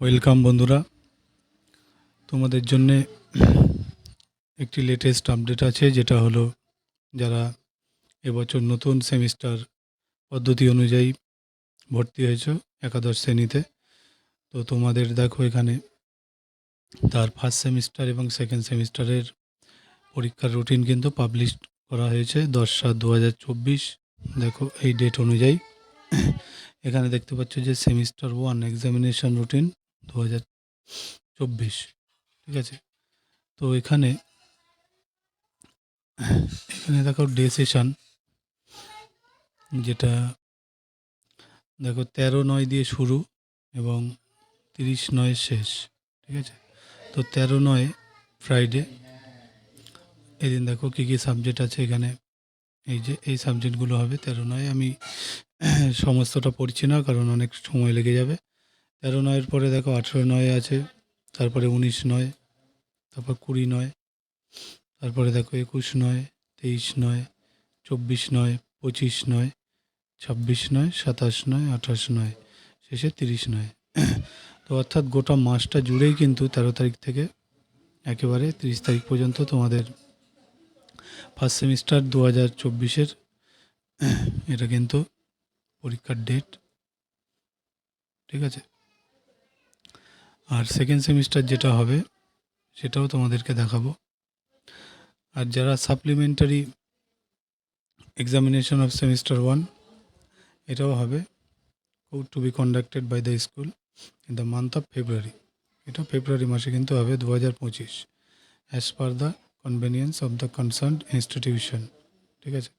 Welcome বন্ধুরা। তোমাদের জন্যে একটি লেটেস্ট আপডেট আছে, যেটা হলো যারা এবছর নতুন সেমিস্টার পদ্ধতি অনুযায়ী ভর্তি হয়েছো একাদশ শ্রেণীতে, তো তোমাদের দেখো এখানে তার ফার্স্ট সেমিস্টার এবং সেকেন্ড সেমিস্টারের পরীক্ষার রুটিন কিন্তু পাবলিশ করা হয়েছে দশ সাত দু দেখো এই ডেট অনুযায়ী এখানে দেখতে পাচ্ছ যে সেমিস্টার ওয়ান এক্সামিনেশন রুটিন দু হাজার চব্বিশ, ঠিক আছে? তো এখানে এখানে দেখো ডে যেটা দেখো তেরো নয় দিয়ে শুরু এবং তিরিশ নয় শেষ, ঠিক আছে? তো তেরো নয় ফ্রাইডে এদিন দেখো কী কী সাবজেক্ট আছে এখানে? এই যে, এই সাবজেক্টগুলো হবে তেরো নয়, আমি সমস্তটা পড়ছি না কারণ অনেক সময় লেগে যাবে। তেরো নয়ের পরে দেখো আঠেরো নয় আছে, তারপরে উনিশ নয়, তারপর কুড়ি নয়, তারপরে দেখো একুশ নয়, তেইশ নয়, চব্বিশ নয়, পঁচিশ নয়, ছাব্বিশ নয়, সাতাশ নয়, আঠাশ নয়, শেষে তিরিশ নয়। তো অর্থাৎ গোটা মাসটা জুড়েই কিন্তু তেরো তারিখ থেকে একেবারে তিরিশ তারিখ পর্যন্ত তোমাদের ফার্স্ট সেমিস্টার দু হাজার চব্বিশের, এটা কিন্তু পরীক্ষার ডেট ঠিক আছে? আর সেকেন্ড সেমিস্টার যেটা হবে, সেটাও তোমাদেরকে দেখাবো। আর যারা supplementary examination of semester one এটাও হবে। To be conducted by the school in the month of February এটা ফেব্রুয়ারি মাসে কিন্তু হবে দু হাজার পঁচিশ as per the convenience of the concern institution ঠিক আছে?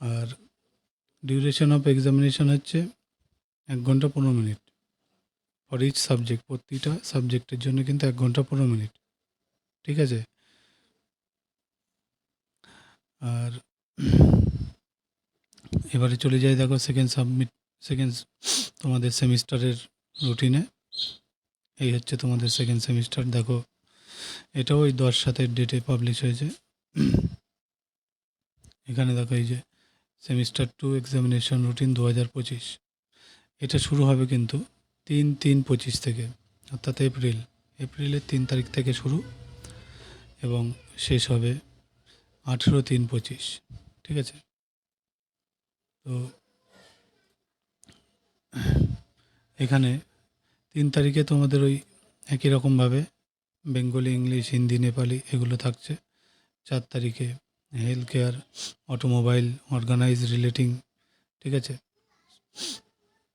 আর ডিউরেশন অফ এক্সামিনেশন হচ্ছে এক ঘণ্টা পনেরো মিনিট। ফর ইচ সাবজেক্ট প্রতিটা সাবজেক্টের জন্য কিন্তু এক ঘণ্টা পনেরো মিনিট। ঠিক আছে? আর এবারে চলে যাই দেখো সেকেন্ড সাবমিট সেকেন্ড তোমাদের সেমিস্টারের রুটিনে এই হচ্ছে তোমাদের সেকেন্ড সেমিস্টার দেখো এটাও ওই দশ সাতের ডেটে পাবলিশ হয়েছে। এখানে দেখো এই যে সেমিস্টার টু এক্সামিনেশন রুটিন দু হাজার পঁচিশ। এটা শুরু হবে কিন্তু তিন তিন পঁচিশ থেকে, অর্থাৎ এপ্রিল। এপ্রিলের তিন তারিখ থেকে শুরু এবং শেষ হবে আঠেরো তিন পঁচিশ, ঠিক আছে? তো এখানে তিন তারিখে তোমাদের ওই একই রকমভাবে বেঙ্গলি, ইংলিশ, হিন্দি, নেপালি এগুলো থাকছে। চার তারিখে health care automobile organize retailing ঠিক আছে?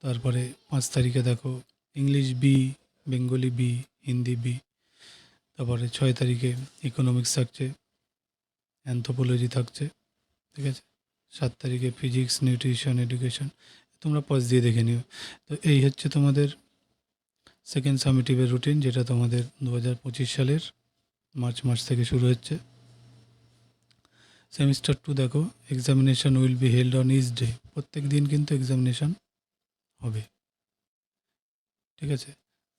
তারপরে পাঁচ তারিখে দেখো English B, Bengali B, Hindi B, তারপরে ছয় তারিখে ইকোনমিক্স থাকছে অ্যান্থোপোলজি থাকছে, ঠিক আছে? সাত তারিখে ফিজিক্স নিউট্রিশন এডুকেশন তোমরা পজ দিয়ে দেখে নিও। তো এই হচ্ছে তোমাদের সেকেন্ড সামিটিভের রুটিন যেটা তোমাদের দু হাজার পঁচিশ সালের মার্চ মাস থেকে শুরু হচ্ছে। সেমিস্টার টু দেখো examination will be held on each day প্রত্যেক দিন কিন্তু এক্সামিনেশন হবে। ঠিক আছে?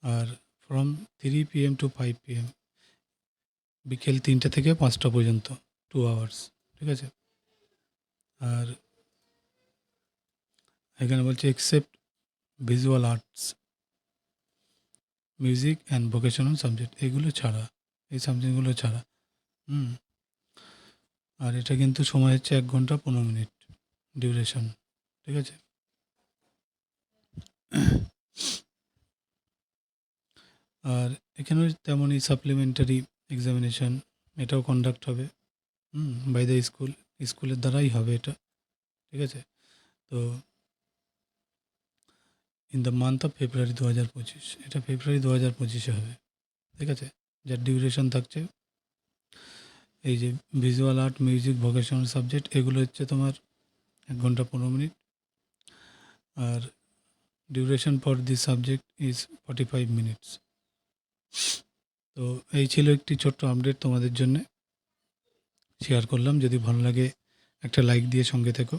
আর from three P M to five P M বিকেল তিনটে থেকে পাঁচটা পর্যন্ত টু আওয়ার্স ঠিক আছে? আর এখানে বলছে except visual arts music and vocational subject এগুলো ছাড়া, এই সাবজেক্টগুলো ছাড়া। হুম। আর এটা কিন্তু সময় হচ্ছে এক ঘণ্টা পনেরো মিনিট ডিউরেশন ঠিক আছে? আর এখানেও তেমনই সাপ্লিমেন্টারি এক্সামিনেশন এটাও কন্ডাক্ট হবে। হুম বাই দ্য স্কুল স্কুলের দ্বারাই হবে এটা, ঠিক আছে? তো in the month of February দু হাজার পঁচিশ, এটা ফেব্রুয়ারি দু হাজার পঁচিশে হবে, ঠিক আছে? যার ডিউরেশন থাকছে, এই যে visual art music vocational subject এগুলো হচ্ছে তোমার এক ঘণ্টা পনেরো minute. R duration for this subject is forty five minutes তো এই ছিল একটি ছোট্ট আপডেট তোমাদের জন্যে। শেয়ার করলাম, যদি ভালো লাগে একটা লাইক দিয়ে সঙ্গে থেকো।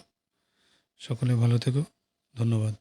সকলে ভালো থেকো। ধন্যবাদ।